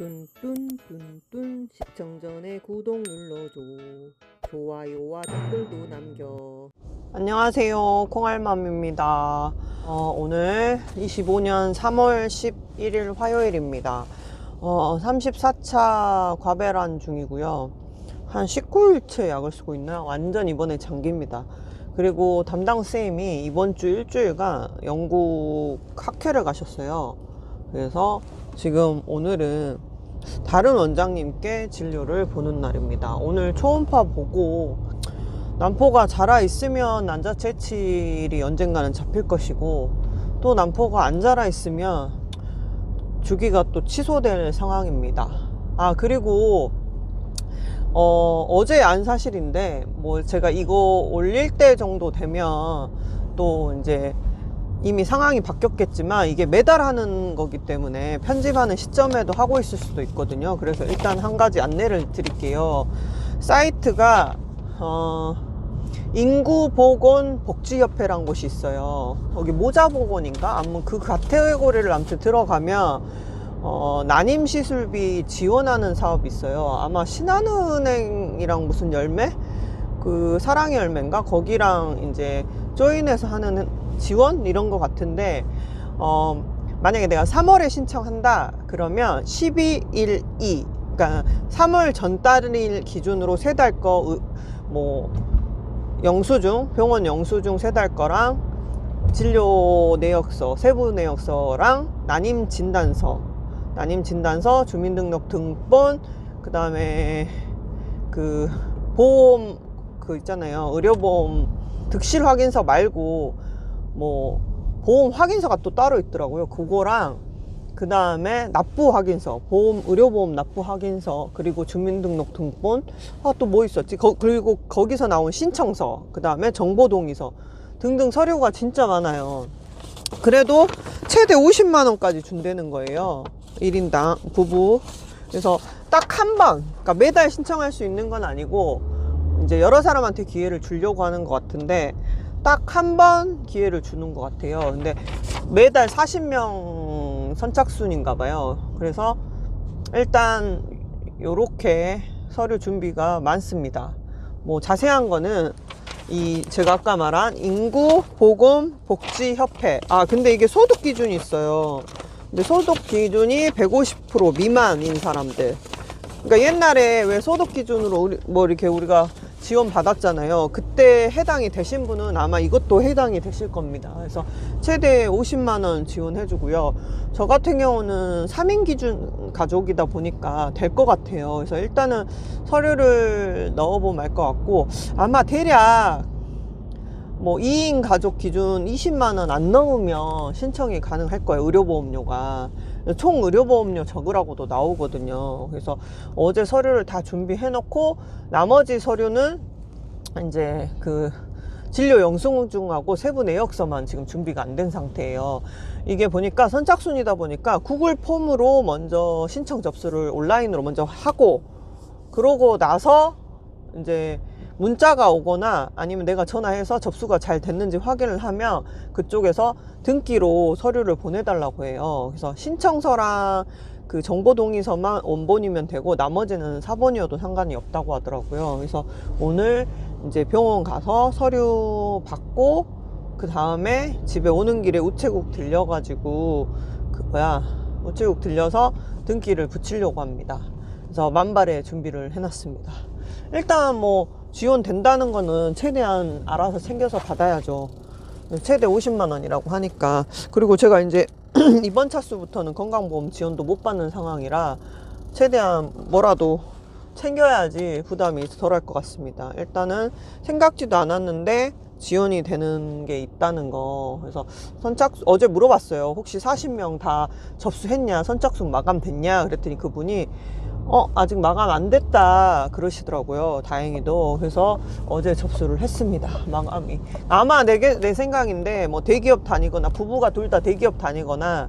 뚠뚠뚠뚠 시청 전에 구독 눌러줘 좋아요와 댓글도 남겨 안녕하세요. 콩알맘입니다. 어, 오늘 25년 3월 11일 화요일입니다. 어, 34차 과배란 중이고요. 한 19일째 약을 쓰고 있나요? 완전 이번에 장기입니다. 그리고 담당 쌤이 이번 주 일주일간 영국 학회를 가셨어요. 그래서 지금 오늘은 다른 원장님께 진료를 보는 날입니다. 오늘 초음파 보고 난포가 자라 있으면 난자 채취일이 언젠가는 잡힐 것이고 또 난포가 안 자라 있으면 주기가 또 취소될 상황입니다. 아 그리고 어, 어제 안 사실인데 뭐 제가 이거 올릴 때 정도 되면 또 이제 이미 상황이 바뀌었겠지만 이게 매달 하는 거기 때문에 편집하는 시점에도 하고 있을 수도 있거든요. 그래서 일단 한 가지 안내를 드릴게요. 사이트가 어, 인구보건복지협회란 곳이 있어요. 거기 모자보건인가? 아무튼 그 카테고리를 아무튼 들어가면 어, 난임시술비 지원하는 사업이 있어요. 아마 신한은행이랑 무슨 열매? 그 사랑의 열매인가? 거기랑 이제 조인해서 하는 지원? 이런 거 같은데, 어, 만약에 내가 3월에 신청한다? 그러면 1212, 그러니까 3월 전달일 기준으로 세 달 거, 으- 뭐, 영수증, 병원 영수증 세 달 거랑 진료 내역서, 세부 내역서랑 난임 진단서, 난임 진단서, 주민등록 등본, 그 다음에 그 보험 그 있잖아요. 의료보험 득실 확인서 말고 뭐 보험 확인서가 또 따로 있더라고요. 그거랑 그 다음에 납부 확인서, 보험 의료보험 납부 확인서, 그리고 주민등록 등본, 아 또 뭐 있었지? 거- 그리고 거기서 나온 신청서, 그 다음에 정보 동의서 등등 서류가 진짜 많아요. 그래도 최대 50만 원까지 준다는 거예요. 1인당 부부. 그래서 딱 한 번, 그러니까 매달 신청할 수 있는 건 아니고 이제 여러 사람한테 기회를 주려고 하는 것 같은데 딱 한 번 기회를 주는 것 같아요. 근데 매달 40명 선착순인가 봐요. 그래서 일단 요렇게 서류 준비가 많습니다. 뭐 자세한 거는 이 제가 아까 말한 인구 보건 복지 협회. 아 근데 이게 소득 기준이 있어요. 근데 소득 기준이 150% 미만인 사람들. 그러니까 옛날에 왜 소득 기준으로 우리- 뭐 이렇게 우리가 지원 받았잖아요. 그때 해당이 되신 분은 아마 이것도 해당이 되실 겁니다. 그래서 최대 50만 원 지원해 주고요. 저 같은 경우는 3인 기준 가족이다 보니까 될 것 같아요. 그래서 일단은 서류를 넣어보면 알 것 같고 아마 대략 뭐 2인 가족 기준 20만 원 안 넘으면 신청이 가능할 거예요. 의료보험료가. 총 의료보험료 적으라고도 나오거든요. 그래서 어제 서류를 다 준비해 놓고 나머지 서류는 이제 그 진료 영수증하고 세부 내역서만 지금 준비가 안 된 상태예요. 이게 보니까 선착순이다 보니까 구글 폼으로 먼저 신청 접수를 온라인으로 먼저 하고 그러고 나서 이제 문자가 오거나 아니면 내가 전화해서 접수가 잘 됐는지 확인을 하면 그쪽에서 등기로 서류를 보내달라고 해요. 그래서 신청서랑 그 정보 동의서만 원본이면 되고 나머지는 사본이어도 상관이 없다고 하더라고요. 그래서 오늘 이제 병원 가서 서류 받고 그 다음에 집에 오는 길에 우체국 들려가지고 그 뭐야 우체국 들려서 등기를 붙이려고 합니다. 그래서 만발의 준비를 해놨습니다. 일단 뭐 지원된다는 거는 최대한 알아서 챙겨서 받아야죠. 최대 50만 원이라고 하니까 그리고 제가 이제 이번 차수부터는 건강보험 지원도 못 받는 상황이라 최대한 뭐라도 챙겨야지 부담이 덜할 것 같습니다. 일단은 생각지도 않았는데 지원이 되는 게 있다는 거. 그래서 선착 어제 물어봤어요. 혹시 40명 다 접수했냐? 선착순 마감됐냐? 그랬더니 그분이 어 아직 마감 안 됐다 그러시더라고요. 다행히도 그래서 어제 접수를 했습니다. 마감이 아마 내, 게- 내 생각인데 뭐 대기업 다니거나 부부가 둘 다 대기업 다니거나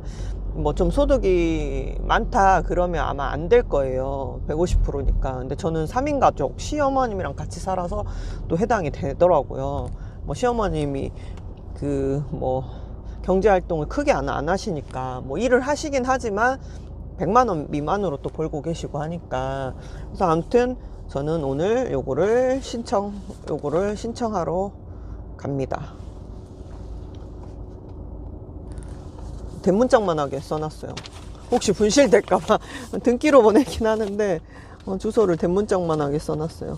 뭐 좀 소득이 많다 그러면 아마 안 될 거예요. 150%니까. 근데 저는 3인 가족 시어머님이랑 같이 살아서 또 해당이 되더라고요. 뭐 시어머님이 그 뭐 경제 활동을 크게 안, 안 하시니까 뭐 일을 하시긴 하지만 100만 원 미만으로 또 벌고 계시고 하니까 그래서 아무튼 저는 오늘 요거를 신청 요거를 신청하러 갑니다. 대문짝만하게 써놨어요. 혹시 분실될까봐 등기로 보내긴 하는데 어, 주소를 대문짝만하게 써놨어요.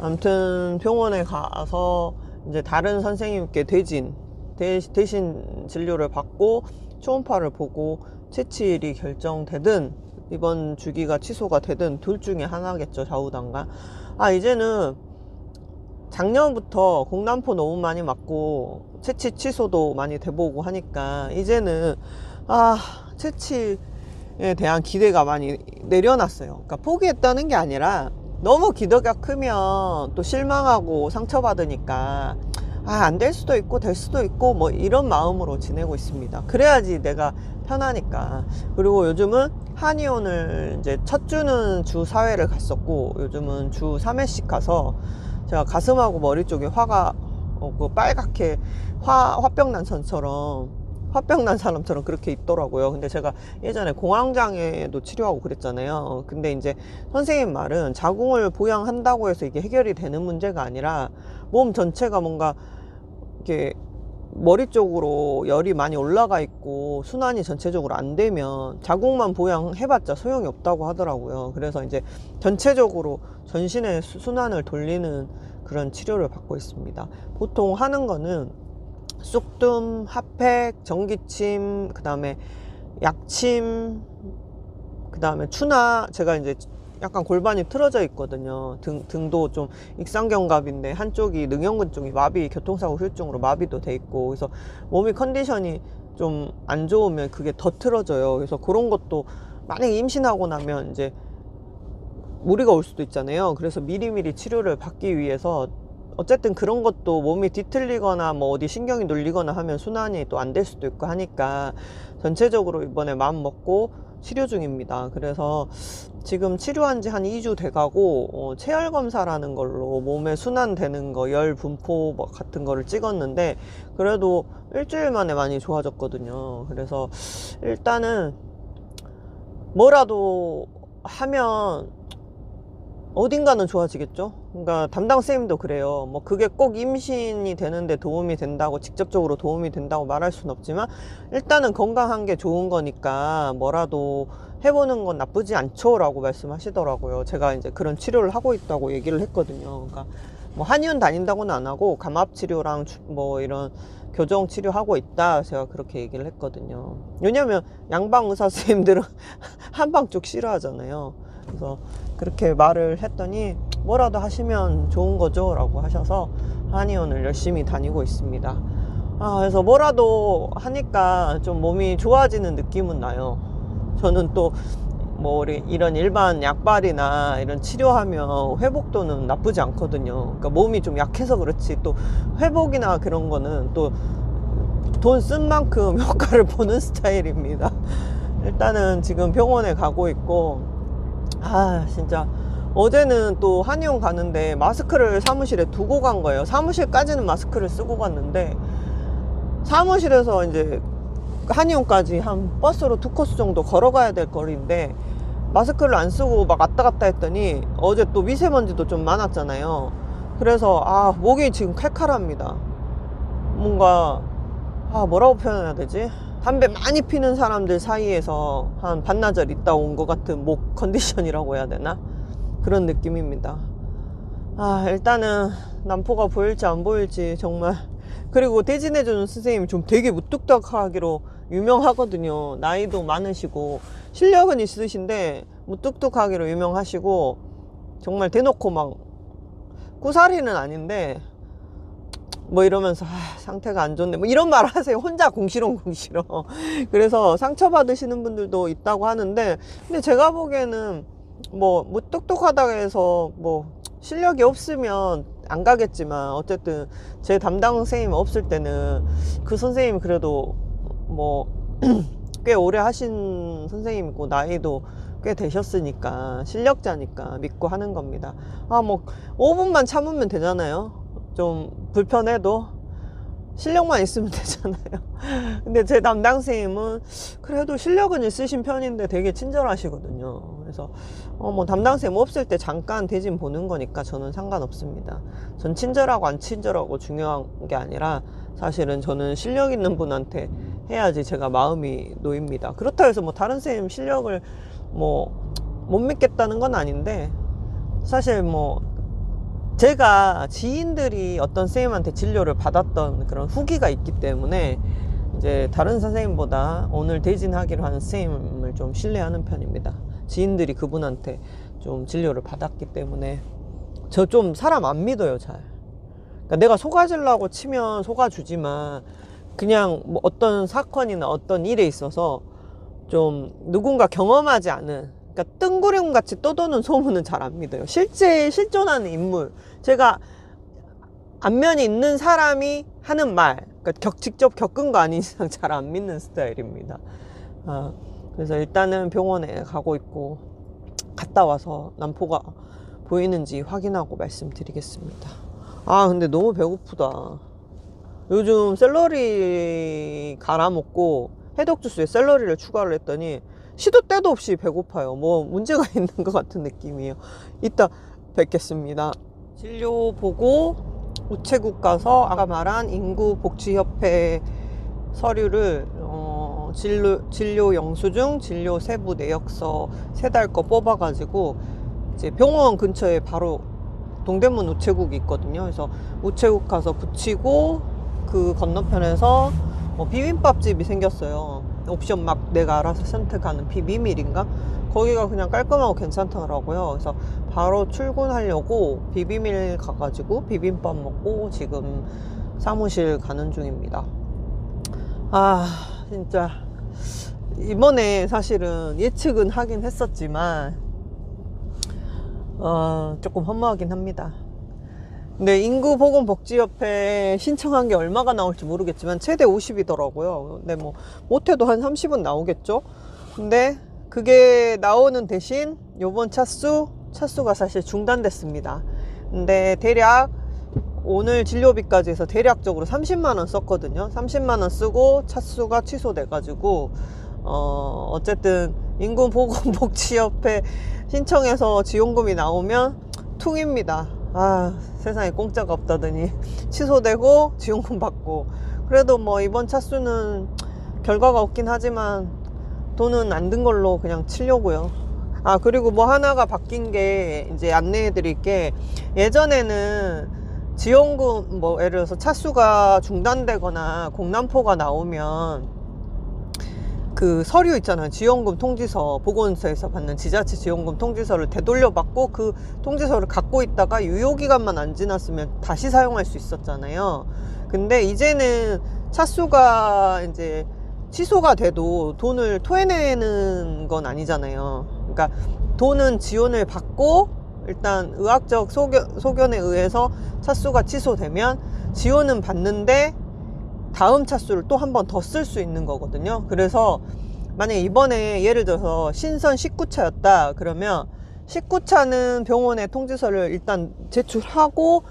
아무튼 병원에 가서 이제 다른 선생님께 대진 대, 대신 진료를 받고 초음파를 보고 채취일이 결정되든 이번 주기가 취소가 되든 둘 중에 하나겠죠 좌우단가 아 이제는 작년부터 공남포 너무 많이 맞고 채취 취소도 많이 돼보고 하니까 이제는 아 채취에 대한 기대가 많이 내려놨어요. 그러니까 포기했다는 게 아니라 너무 기대가 크면 또 실망하고 상처받으니까 아, 안 될 수도 있고 될 수도 있고 뭐 이런 마음으로 지내고 있습니다. 그래야지 내가 편하니까. 그리고 요즘은 한의원을 이제 첫 주는 주 4회를 갔었고 요즘은 주 3회씩 가서 제가 가슴하고 머리 쪽에 화가 어, 그 빨갛게 화, 화병 난 선처럼 화병 난 사람처럼 그렇게 있더라고요. 근데 제가 예전에 공황장애도 치료하고 그랬잖아요. 근데 이제 선생님 말은 자궁을 보양한다고 해서 이게 해결이 되는 문제가 아니라 몸 전체가 뭔가 이렇게 머리 쪽으로 열이 많이 올라가 있고 순환이 전체적으로 안 되면 자궁만 보양해봤자 소용이 없다고 하더라고요. 그래서 이제 전체적으로 전신의 수- 순환을 돌리는 그런 치료를 받고 있습니다. 보통 하는 거는 쑥뜸, 핫팩, 전기침, 그 다음에 약침, 그 다음에 추나, 제가 이제 약간 골반이 틀어져 있거든요. 등, 등도 좀 익상견갑인데 한쪽이 능형근 쪽이 마비, 교통사고 후유증으로 마비도 돼 있고, 그래서 몸이 컨디션이 좀 안 좋으면 그게 더 틀어져요. 그래서 그런 것도 만약에 임신하고 나면 이제 무리가 올 수도 있잖아요. 그래서 미리미리 치료를 받기 위해서 어쨌든 그런 것도 몸이 뒤틀리거나 뭐 어디 신경이 눌리거나 하면 순환이 또 안 될 수도 있고 하니까 전체적으로 이번에 마음 먹고 치료 중입니다. 그래서 지금 치료한 지 한 2주 돼가고 어, 체열 검사라는 걸로 몸에 순환되는 거, 열 분포 뭐 같은 거를 찍었는데 그래도 일주일 만에 많이 좋아졌거든요. 그래서 일단은 뭐라도 하면 어딘가는 좋아지겠죠? 그러니까 담당 선생님도 그래요. 뭐 그게 꼭 임신이 되는데 도움이 된다고 직접적으로 도움이 된다고 말할 수는 없지만 일단은 건강한 게 좋은 거니까 뭐라도 해보는 건 나쁘지 않죠라고 말씀하시더라고요. 제가 이제 그런 치료를 하고 있다고 얘기를 했거든요. 그러니까 뭐 한의원 다닌다고는 안 하고 감압 치료랑 주- 뭐 이런 교정 치료하고 있다 제가 그렇게 얘기를 했거든요. 왜냐면 양방 의사 선생님들은 한방 쪽 싫어하잖아요. 그래서 그렇게 말을 했더니 뭐라도 하시면 좋은 거죠? 라고 하셔서 한의원을 열심히 다니고 있습니다. 아 그래서 뭐라도 하니까 좀 몸이 좋아지는 느낌은 나요. 저는 또 뭐 이런 일반 약발이나 이런 치료하면 회복도는 나쁘지 않거든요. 그러니까 몸이 좀 약해서 그렇지 또 회복이나 그런 거는 또 돈 쓴 만큼 효과를 보는 스타일입니다. 일단은 지금 병원에 가고 있고 아 진짜 어제는 또 한의원 가는데 마스크를 사무실에 두고 간 거예요. 사무실까지는 마스크를 쓰고 갔는데 사무실에서 이제 한의원까지 한 버스로 두 코스 정도 걸어가야 될 거리인데 마스크를 안 쓰고 막 왔다 갔다 했더니 어제 또 미세먼지도 좀 많았잖아요. 그래서 아 목이 지금 칼칼합니다. 뭔가 아 뭐라고 표현해야 되지? 담배 많이 피는 사람들 사이에서 한 반나절 있다 온 것 같은 목 컨디션이라고 해야 되나 그런 느낌입니다. 아 일단은 남포가 보일지 안 보일지 정말. 그리고 대진해주는 선생님이 좀 되게 무뚝뚝하기로 유명하거든요. 나이도 많으시고 실력은 있으신데 무뚝뚝하기로 유명하시고 정말 대놓고 막 구사리는 아닌데 뭐 이러면서 아, 상태가 안 좋네. 뭐 이런 말 하세요. 혼자 공시렁 공시렁 그래서 상처받으시는 분들도 있다고 하는데 근데 제가 보기에는 뭐, 뭐 똑똑하다고 해서 뭐 실력이 없으면 안 가겠지만 어쨌든 제 담당 선생님 없을 때는 그 선생님이 그래도 뭐 꽤 오래 하신 선생님이고 나이도 꽤 되셨으니까 실력자니까 믿고 하는 겁니다. 아 뭐 5분만 참으면 되잖아요. 좀 불편해도 실력만 있으면 되잖아요. 근데 제 담당 선생님은 그래도 실력은 있으신 편인데 되게 친절하시거든요. 그래서 어, 뭐 담당 선생님 없을 때 잠깐 대진 보는 거니까 저는 상관없습니다. 전 친절하고 안 친절하고 중요한 게 아니라 사실은 저는 실력 있는 분한테 해야지 제가 마음이 놓입니다. 그렇다 해서 뭐 다른 선생님 실력을 뭐 못 믿겠다는 건 아닌데 사실 뭐 제가 지인들이 어떤 선생님한테 진료를 받았던 그런 후기가 있기 때문에 이제 다른 선생님보다 오늘 대진하기로 하는 선생님을 좀 신뢰하는 편입니다. 지인들이 그분한테 좀 진료를 받았기 때문에 저 좀 사람 안 믿어요, 잘. 그러니까 내가 속아주려고 치면 속아주지만 그냥 뭐 어떤 사건이나 어떤 일에 있어서 좀 누군가 경험하지 않은 그러니까 뜬구름 같이 떠도는 소문은 잘 안 믿어요. 실제 실존하는 인물 제가 안면이 있는 사람이 하는 말, 그러니까 격, 직접 겪은 거 아닌 이상 잘 안 믿는 스타일입니다. 아, 그래서 일단은 병원에 가고 있고 갔다 와서 남포가 보이는지 확인하고 말씀드리겠습니다. 아, 근데 너무 배고프다. 요즘 샐러리 갈아 먹고 해독 주스에 샐러리를 추가를 했더니 시도 때도 없이 배고파요. 뭐 문제가 있는 것 같은 느낌이에요. 이따 뵙겠습니다. 진료 보고 우체국 가서 아까 말한 인구복지협회 서류를 어, 진료, 진료 영수증, 진료 세부 내역서 세 달 거 뽑아가지고 이제 병원 근처에 바로 동대문 우체국이 있거든요. 그래서 우체국 가서 붙이고 그 건너편에서 뭐 비빔밥집이 생겼어요. 옵션 막 내가 알아서 선택하는 비비밀인가? 거기가 그냥 깔끔하고 괜찮더라고요. 그래서 바로 출근하려고 비비밀 가가지고 비빔밥 먹고 지금 사무실 가는 중입니다. 아, 진짜. 이번에 사실은 예측은 하긴 했었지만, 어, 조금 허무하긴 합니다. 근데 인구보건복지협회 신청한 게 얼마가 나올지 모르겠지만 최대 50이더라고요. 근데 뭐 못해도 한 30은 나오겠죠. 근데 그게 나오는 대신 요번 차수 차수가 사실 중단됐습니다. 근데 대략 오늘 진료비까지 해서 대략적으로 30만 원 썼거든요. 30만 원 쓰고 차수가 취소돼 가지고 어 어쨌든 인구보건복지협회 신청해서 지원금이 나오면 퉁입니다. 아 세상에 공짜가 없다더니 취소되고 지원금 받고 그래도 뭐 이번 차수는 결과가 없긴 하지만 돈은 안 든 걸로 그냥 치려고요 아 그리고 뭐 하나가 바뀐 게 이제 안내해 드릴 게 예전에는 지원금 뭐 예를 들어서 차수가 중단되거나 공난포가 나오면 그 서류 있잖아요. 지원금 통지서, 보건소에서 받는 지자체 지원금 통지서를 되돌려 받고 그 통지서를 갖고 있다가 유효기간만 안 지났으면 다시 사용할 수 있었잖아요. 근데 이제는 차수가 이제 취소가 돼도 돈을 토해내는 건 아니잖아요. 그러니까 돈은 지원을 받고 일단 의학적 소견, 소견에 의해서 차수가 취소되면 지원은 받는데 다음 차수를 또 한 번 더 쓸 수 있는 거거든요. 그래서 만약에 이번에 예를 들어서 신선 19차였다 그러면 19차는 병원에 통지서를 일단 제출하고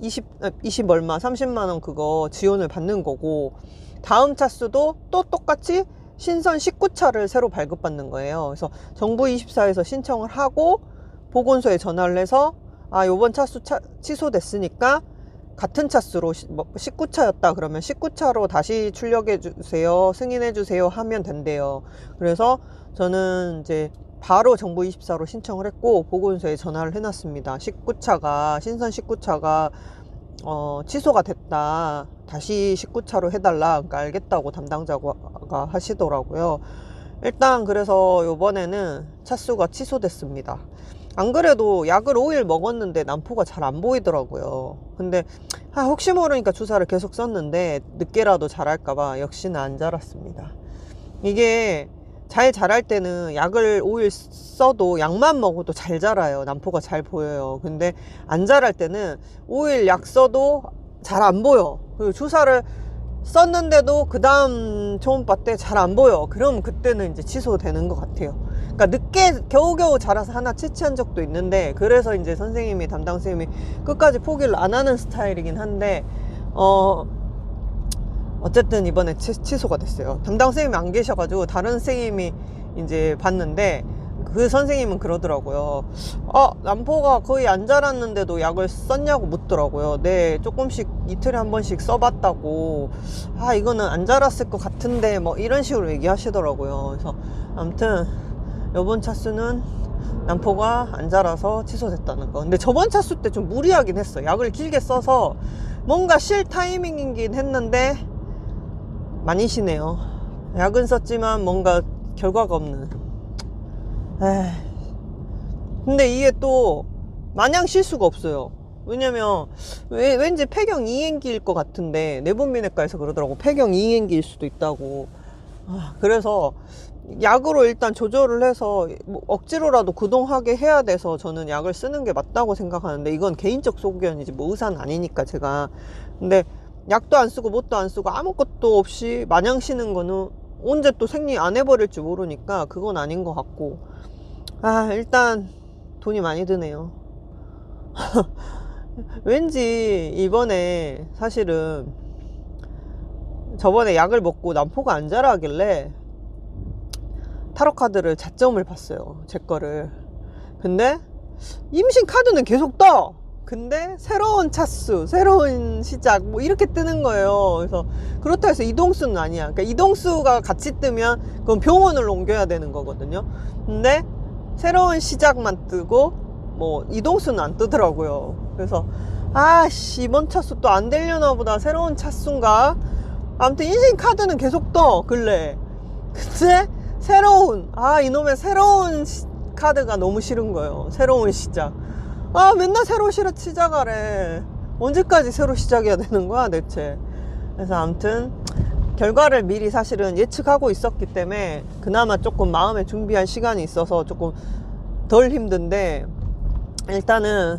20, 20 얼마 30만 원 그거 지원을 받는 거고 다음 차수도 또 똑같이 신선 19차를 새로 발급받는 거예요. 그래서 정부 24에서 신청을 하고 보건소에 전화를 해서 아 요번 차수 차, 취소됐으니까 같은 차수로 뭐 19차였다 그러면 19차로 다시 출력해 주세요 승인해 주세요 하면 된대요 그래서 저는 이제 바로 정부 24로 신청을 했고 보건소에 전화를 해놨습니다 19차가 신선 19차가 어, 취소가 됐다 다시 19차로 해달라 그러니까 알겠다고 담당자가 하시더라고요 일단 그래서 요번에는 차수가 취소됐습니다 안 그래도 약을 5일 먹었는데 난포가 잘 안 보이더라고요. 근데 아, 혹시 모르니까 주사를 계속 썼는데 늦게라도 자랄까봐 역시나 안 자랐습니다. 이게 잘 자랄 때는 약을 5일 써도 약만 먹어도 잘 자라요. 난포가 잘 보여요. 근데 안 자랄 때는 5일 약 써도 잘 안 보여. 그리고 주사를 썼는데도 그 다음 초음파 때 잘 안 보여. 그럼 그때는 이제 취소되는 것 같아요. 그러니까 늦게 겨우겨우 자라서 하나 채취한 적도 있는데 그래서 이제 선생님이 담당 선생님이 끝까지 포기를 안 하는 스타일이긴 한데 어 어쨌든 이번에 취, 취소가 됐어요. 담당 선생님이 안 계셔가지고 다른 선생님이 이제 봤는데 그 선생님은 그러더라고요. 어, 남포가 거의 안 자랐는데도 약을 썼냐고 묻더라고요. 네, 조금씩 이틀에 한 번씩 써봤다고. 아, 이거는 안 자랐을 것 같은데 뭐 이런 식으로 얘기하시더라고요. 그래서 아무튼 이번 차수는 남포가 안 자라서 취소됐다는 거. 근데 저번 차수 때 좀 무리하긴 했어. 약을 길게 써서 뭔가 쉴 타이밍이긴 했는데 많이 쉬네요. 약은 썼지만 뭔가 결과가 없는. 에이. 근데 이게 또 마냥 쉴 수가 없어요. 왜냐면 왜, 왠지 폐경 이행기일 것 같은데 내분비내과에서 그러더라고 폐경 이행기일 수도 있다고. 아, 그래서 약으로 일단 조절을 해서 뭐 억지로라도 구동하게 해야 돼서 저는 약을 쓰는 게 맞다고 생각하는데 이건 개인적 소견이지 뭐 의사는 아니니까 제가 근데 약도 안 쓰고 뭣도 안 쓰고 아무것도 없이 마냥 쉬는 거는 언제 또 생리 안 해버릴지 모르니까 그건 아닌 것 같고 아 일단 돈이 많이 드네요 왠지 이번에 사실은 저번에 약을 먹고 남포가 안 자라길래 타로 카드를 자점을 봤어요. 제 거를. 근데 임신 카드는 계속 떠. 근데 새로운 차수, 새로운 시작 뭐 이렇게 뜨는 거예요. 그래서 그렇다 해서 이동수는 아니야. 그러니까 이동수가 같이 뜨면 그건 병원을 옮겨야 되는 거거든요. 근데 새로운 시작만 뜨고 뭐 이동수는 안 뜨더라고요. 그래서 아씨 이번 차수 또 안 되려나 보다. 새로운 차수인가? 아무튼 인생 카드는 계속 떠 근래. 근데 새로운 아 이놈의 새로운 시- 카드가 너무 싫은 거예요 새로운 시작 아 맨날 새로 시작 시작하래. 언제까지 새로 시작해야 되는 거야 대체? 그래서 아무튼 결과를 미리 사실은 예측하고 있었기 때문에 그나마 조금 마음의 준비할 시간이 있어서 조금 덜 힘든데 일단은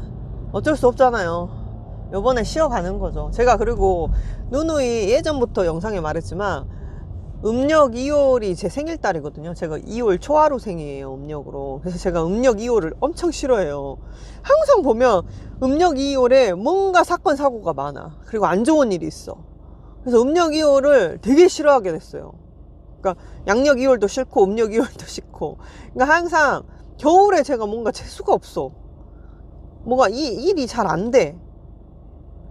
어쩔 수 없잖아요. 요번에 쉬어가는 거죠. 제가 그리고 누누이 예전부터 영상에 말했지만 음력 2월이 제 생일달이거든요. 제가 2월 초하루생이에요, 음력으로. 그래서 제가 음력 2월을 엄청 싫어해요. 항상 보면 음력 2월에 뭔가 사건, 사고가 많아. 그리고 안 좋은 일이 있어. 그래서 음력 2월을 되게 싫어하게 됐어요. 그러니까 양력 2월도 싫고, 음력 2월도 싫고. 그러니까 항상 겨울에 제가 뭔가 재수가 없어. 뭐가 이 일이 잘 안 돼.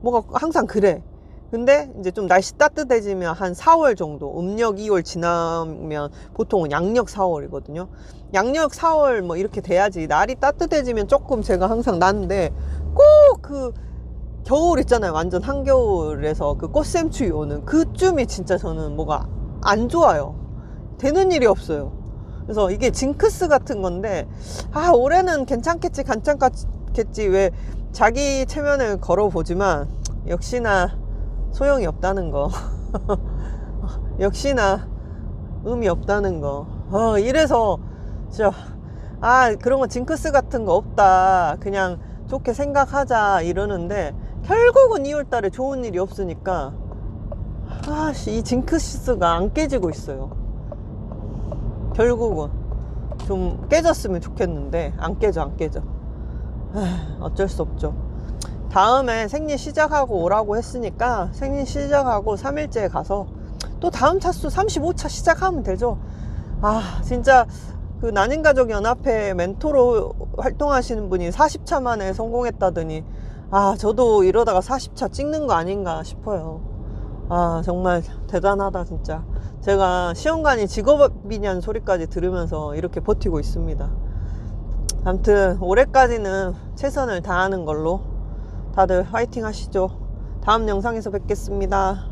뭐가 항상 그래. 근데 이제 좀 날씨 따뜻해지면 한 4월 정도, 음력 2월 지나면 보통은 양력 4월이거든요. 양력 4월 뭐 이렇게 돼야지 날이 따뜻해지면 조금 제가 항상 나는데 꼭 그 겨울 있잖아요. 완전 한겨울에서 그 꽃샘추위 오는 그쯤이 진짜 저는 뭐가 안 좋아요. 되는 일이 없어요. 그래서 이게 징크스 같은 건데 아 올해는 괜찮겠지 괜찮겠지 왜 자기 체면을 걸어보지만 역시나 소용이 없다는 거. 역시나 의미 없다는 거. 어, 이래서 진짜 아 그런 거 징크스 같은 거 없다. 그냥 좋게 생각하자 이러는데 결국은 2월달에 좋은 일이 없으니까 아씨 이 징크스가 안 깨지고 있어요. 결국은 좀 깨졌으면 좋겠는데 안 깨져 안 깨져. 아, 어쩔 수 없죠. 다음에 생리 시작하고 오라고 했으니까 생리 시작하고 3일째 가서 또 다음 차수 35차 시작하면 되죠. 아, 진짜 그 난임가족 연합회 멘토로 활동하시는 분이 40차 만에 성공했다더니 아, 저도 이러다가 40차 찍는 거 아닌가 싶어요. 아, 정말 대단하다, 진짜. 제가 시험관이 직업이냐는 소리까지 들으면서 이렇게 버티고 있습니다. 아무튼 올해까지는 최선을 다하는 걸로 다들 화이팅 하시죠. 다음 영상에서 뵙겠습니다.